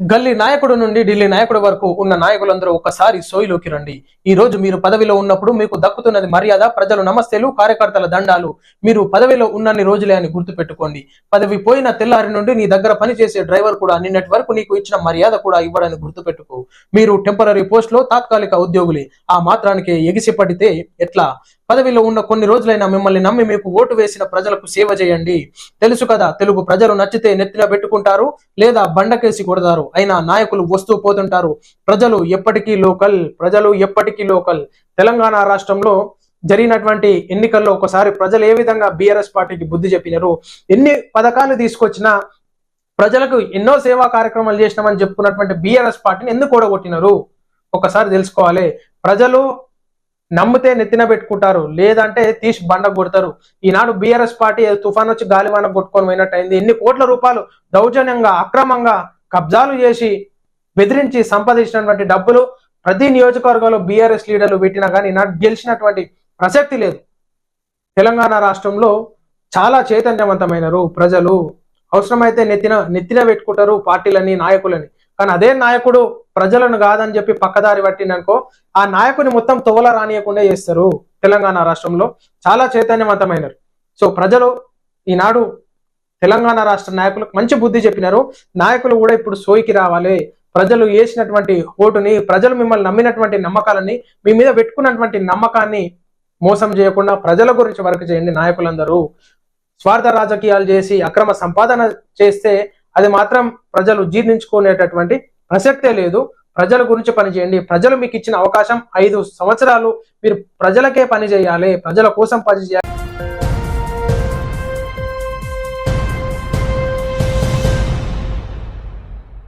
గల్లీ నాయకుడు నుండి ఢిల్లీ నాయకుడు వరకు ఉన్న నాయకులందరూ ఒకసారి సోయిలోకి రండి. ఈ రోజు మీరు పదవిలో ఉన్నప్పుడు మీకు దక్కుతున్నది మర్యాద ప్రజలు నమస్తేలు కార్యకర్తల దండాలు. మీరు పదవిలో ఉన్నన్ని రోజులే అని గుర్తుపెట్టుకోండి. పదవి పోయిన తెల్లారి నుండి నీ దగ్గర పనిచేసే డ్రైవర్ కూడా నిన్నటి వరకు నీకు ఇచ్చిన మర్యాద కూడా ఇవ్వడని గుర్తుపెట్టుకో. మీరు టెంపరీ పోస్ట్లో తాత్కాలిక ఉద్యోగులే. ఆ మాత్రానికి ఎగిసి పడితే ఎట్లా? పదవిలో ఉన్న కొన్ని రోజులైనా మిమ్మల్ని నమ్మి మీకు ఓటు వేసిన ప్రజలకు సేవ చేయండి. తెలుసు కదా తెలుగు ప్రజలు నచ్చితే నెత్తిన పెట్టుకుంటారు లేదా బండకేసి కొడతారు. అయినా నాయకులు వస్తూ పోతుంటారు. ప్రజలు ఎప్పటికీ లోకల్ ప్రజలు ఎప్పటికీ లోకల్. తెలంగాణ రాష్ట్రంలో జరిగినటువంటి ఎన్నికల్లో ఒకసారి ప్రజలు ఏ విధంగా బీఆర్ఎస్ పార్టీకి బుద్ధి చెప్పినారు? ఎన్ని పథకాలు తీసుకొచ్చినా ప్రజలకు ఎన్నో సేవా కార్యక్రమాలు చేసినామని చెప్పుకున్నటువంటి బీఆర్ఎస్ పార్టీని ఎందుకు ఓడగొట్టినారు? ఒకసారి తెలుసుకోవాలి. ప్రజలు నమ్మితే నెత్తిన పెట్టుకుంటారు. లేదంటే తీసి బండ కొడతారు. ఈనాడు బీఆర్ఎస్ పార్టీ తుఫాన్ వచ్చి గాలివాన కొట్టుకొని పోయినట్టు అయింది. ఎన్ని కోట్ల రూపాయలు దౌర్జన్యంగా అక్రమంగా కబ్జాలు చేసి బెదిరించి సంపాదించినటువంటి డబ్బులు ప్రతి నియోజకవర్గంలో బీఆర్ఎస్ లీడర్లు పెట్టినా కానీ నాకు గెలిచినటువంటి ప్రసక్తి లేదు. తెలంగాణ రాష్ట్రంలో చాలా చైతన్యవంతమైనరు ప్రజలు. అవసరమైతే నెత్తిన నెత్తిన పెట్టుకుంటారు పార్టీలని నాయకులని. కానీ అదే నాయకుడు ప్రజలను కాదని చెప్పి పక్కదారి పట్టిందనుకో ఆ నాయకుని మొత్తం తోల రానియకుండా చేస్తారు తెలంగాణ రాష్ట్రంలో. చాలా చైతన్యవంతమైనరు. సో ప్రజలు ఈనాడు తెలంగాణ రాష్ట్ర నాయకులకు మంచి బుద్ధి చెప్పినారు. నాయకులు కూడా ఇప్పుడు సోయికి రావాలి. ప్రజలు వేసినటువంటి ఓటుని ప్రజలు మిమ్మల్ని నమ్మినటువంటి నమ్మకాలని మీ మీద పెట్టుకున్నటువంటి నమ్మకాన్ని మోసం చేయకుండా ప్రజల గురించి వర్క్ చేయండి నాయకులందరూ. స్వార్థ రాజకీయాలు చేసి అక్రమ సంపాదన చేస్తే అది మాత్రం ప్రజలు జీర్ణించుకునేటటువంటి ప్రసక్తే లేదు. ప్రజల గురించి పనిచేయండి ప్రజలు మీకు ఇచ్చిన అవకాశం ఐదు సంవత్సరాలు. మీరు ప్రజలకే పని చేయాలి. ప్రజల కోసం పనిచేయాలి